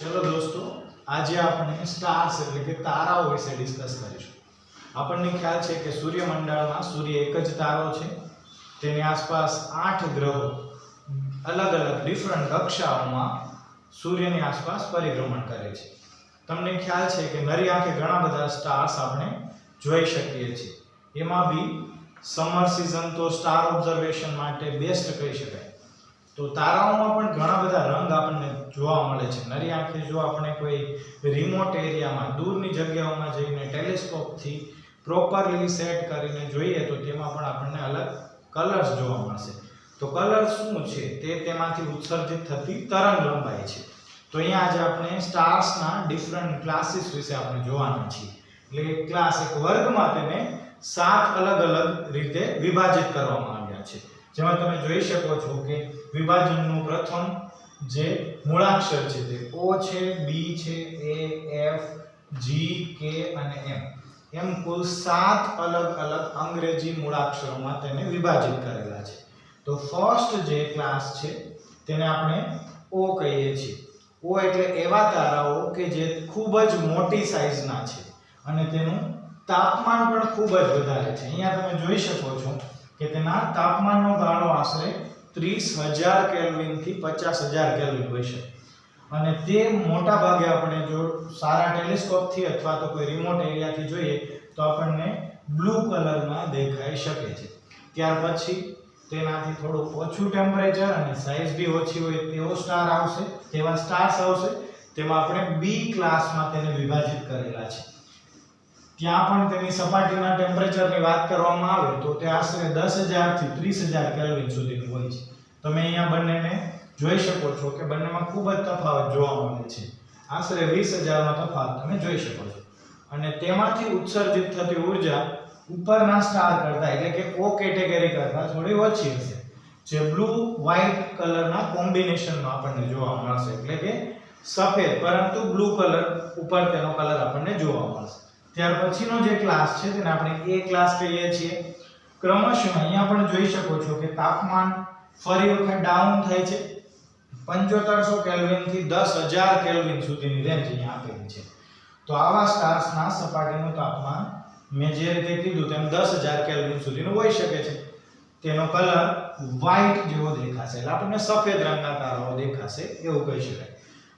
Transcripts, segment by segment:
ચલો દોસ્તો, આજે આપણે સ્ટાર્સ એટલે કે તારાઓ વિશે ડિસ્કસ કરીશું. આપણને ખ્યાલ છે કે સૂર્યમંડળમાં સૂર્ય એક જ તારો છે. તેની આસપાસ આઠ ગ્રહો, અલગ અલગ ડિફરન્ટ કક્ષાઓમાં સૂર્યની આસપાસ પરિભ્રમણ કરે છે. તમને ખ્યાલ છે કે નરી આંખે ઘણા બધા સ્ટાર્સ આપણે જોઈ શકીએ છીએ. એમાં બી સમર સિઝન તો સ્ટાર ઓબ્ઝર્વેશન માટે બેસ્ટ કહી શકાય. તો તારાઓમાં પણ ઘણા બધા રંગ આપણને જોવા મળે છે. નરી આંખે જો આપણે કોઈ રિમોટ એરિયામાં દૂરની જગ્યાઓમાં જઈને ટેલિસ્કોપથી પ્રોપરલી સેટ કરીને જોઈએ તો તેમાં પણ આપણને અલગ કલર્સ જોવા મળશે. તો કલર શું છે? તે તેમાંથી ઉત્સર્જિત થતી તરંગ લંબાઈ છે. તો અહીંયા આજે આપણે સ્ટાર્સના ડિફરન્ટ ક્લાસીસ વિશે આપણે જોવાના છીએ. એટલે ક્લાસ એક વર્ગમાં તેને સાત અલગ અલગ રીતે વિભાજિત કરવામાં આવ્યા છે. જેમાં તમે જોઈ શકો છો કે વિભાજનનું પ્રથમ જે મૂળાક્ષર છે તે ઓ છે, બી છે, એ, એફ, જી, કે અને એમ. એમ કુલ સાત અલગ અલગ અંગ્રેજી મૂળાક્ષરોમાં તેને વિભાજિત કરેલા છે. તો ફર્સ્ટ જે ક્લાસ છે તેને આપણે ઓ કહીએ છીએ. ઓ એટલે એવા તારાઓ કે જે ખૂબ જ મોટી સાઇઝના છે અને તેનું તાપમાન પણ ખૂબ જ વધારે છે. અહીંયા તમે જોઈ શકો છો કે તેના તાપમાનનો ગાળો આશરે ત્રીસ હજાર કેલ્વિનથી પચાસ હજાર કેલ્વિન હોઈ શકે અને તે મોટા ભાગે આપણે જો સારા ટેલિસ્કોપથી અથવા તો કોઈ રિમોટ એરિયાથી જોઈએ, તો આપણને બ્લુ કલરમાં દેખાઈ શકે છે. ત્યાર પછી તેનાથી થોડું ઓછું ટેમ્પરેચર અને સાઇઝ બી ઓછી હોય તેવો સ્ટાર આવશે, તેવા સ્ટાર્સ આવશે, તેમાં આપણે બી ક્લાસમાં તેને વિભાજિત કરેલા છે. ત્યાં પણ તેની સપાટીના ટેમ્પરેચરની વાત કરવામાં આવે તો તે આશરે દસ હજારથી ત્રીસ હજાર કેલ્વિન સુધીનું હોય છે. તમે અહીંયા બંનેને જોઈ શકો છો કે બંનેમાં ખૂબ જ તફાવત જોવા મળે છે. આશરે વીસ હજારનો તફાવત તમે જોઈ શકો છો. અને તેમાંથી ઉત્સર્જિત થતી ઊર્જા ઉપરના સ્ટાર કરતા એટલે કે ઓ કેટેગરી કરતા થોડી ઓછી હશે. જે બ્લુ વ્હાઇટ કલરના કોમ્બિનેશનમાં આપણને જોવા મળશે. એટલે કે સફેદ, પરંતુ બ્લુ કલર ઉપર તેનો કલર આપણને જોવા મળશે. ત્યાર પછીનો જે ક્લાસ છે તેને આપણે એ ક્લાસ કહીએ છીએ. ક્રમશઃ અહીંયા પણ જોઈ શકો છો કે તાપમાન ફરી વખત ડાઉન થાય છે. પંચોતેરસો કેલ્વિનથી દસ હજાર કેલ્વિન સુધીની રેન્જ અહીંયા આપેલી છે. તો આવા સ્ટાર્સના સપાટીનું તાપમાન મેં જે રીતે કીધું તેમ દસ હજાર કેલ્વિન સુધીનું હોઈ શકે છે. તેનો કલર વ્હાઇટ જેવો દેખાશે. એટલે આપણને સફેદ રંગના તારાઓ દેખાશે એવું કહી શકાય.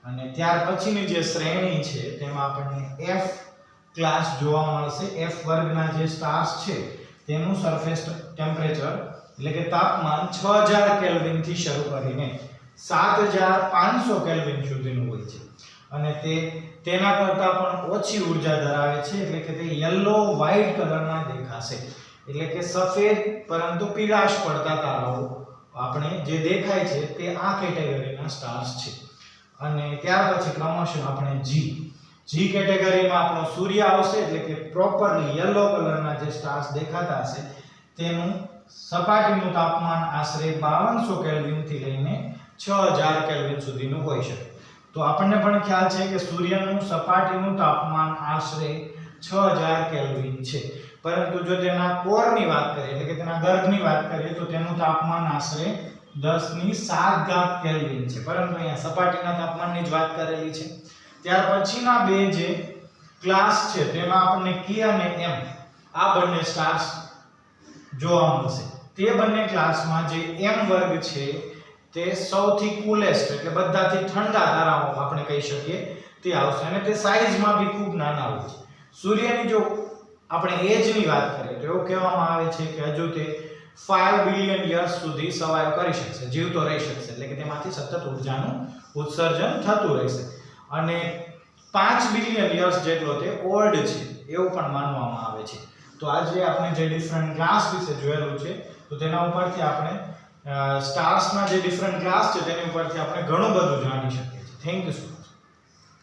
અને ત્યાર પછીની જે શ્રેણી છે તેમાં આપણને એફ ક્લાસ જોવા મળશે. એફ વર્ગના જે સ્ટાર્સ છે, તેનું સરફેસ ટેમ્પરેચર એટલે કે તાપમાન છ હજાર કેલ્વિનથી શરૂ કરીને 7500 કેલ્વિન સુધીનું હોય છે. અને તે, તેના કરતાં પણ ઓછી ઊર્જા ધરાવે છે, એટલે કે તે યલો વ્હાઇટ કલરના દેખાશે. એટલે કે સફેદ, પરંતુ પીળાશ પડતા તારાઓ આપણે જે દેખાય છે તે આ કેટેગરીના સ્ટાર્સ છે. અને ત્યાર પછી ક્રમશઃ આપણે જી જી કેટેગરીમાં આપણો સૂર્ય આવશે, એટલે કે પ્રોપરલી યલો કલરના જે સ્ટાર્સ દેખાતા હશે, તેનું સપાટીનું તાપમાન આશરે બાવનસો કેલ્વિનથી લઈને છ હજાર કેલ્વિન સુધીનું હોઈ શકે. તો આપણને પણ ખ્યાલ છે કે સૂર્યનું સપાટીનું તાપમાન આશરે છ હજાર કેલ્વિન છે. પરંતુ જો તેના કોરની વાત કરીએ, એટલે કે તેના ગર્ભની વાત કરીએ, તો તેનું તાપમાન આશરે 10 ની 7 ઘાત કેલ્વિન છે. પરંતુ અહીંયા સપાટીના તાપમાનની જ વાત કરેલી છે. ત્યાર પછીના બે જે ક્લાસ છે, તેમાં આપણને કે અને એમ આ બંને સ્ટાર્સ જોવા મળશે. તે બંને ક્લાસમાં જે એમ વર્ગ છે, તે સૌથી કુલેસ્ટ એટલે બધાથી ઠંડા તારાઓ આપણે કહી શકીએ, તે આવશે. અને તે સાઈઝમાં બી ખૂબ નાના હોય છે. સૂર્યની જો આપણે એજની વાત કરીએ, તો એવું કહેવામાં આવે છે કે હજુ તે ફાઈવ બિલિયન યર્સ સુધી સર્વાઈવ કરી શકશે, જીવતો રહી શકશે. એટલે કે તેમાંથી સતત ઉર્જાનું ઉત્સર્જન થતું રહેશે. અને પાંચ બિલિયન યર્સ જેટલો તે ઓલ્ડ છે, એવું પણ માનવામાં આવે છે. તો આજે આપણે જે ડિફરન્ટ ક્લાસ વિશે જોયેલું છે, તો તેના ઉપરથી આપણે સ્ટાર્સના જે ડિફરન્ટ ક્લાસ છે, તેની ઉપરથી આપણે ઘણું બધું જાણી શકીએ છીએ. Thank you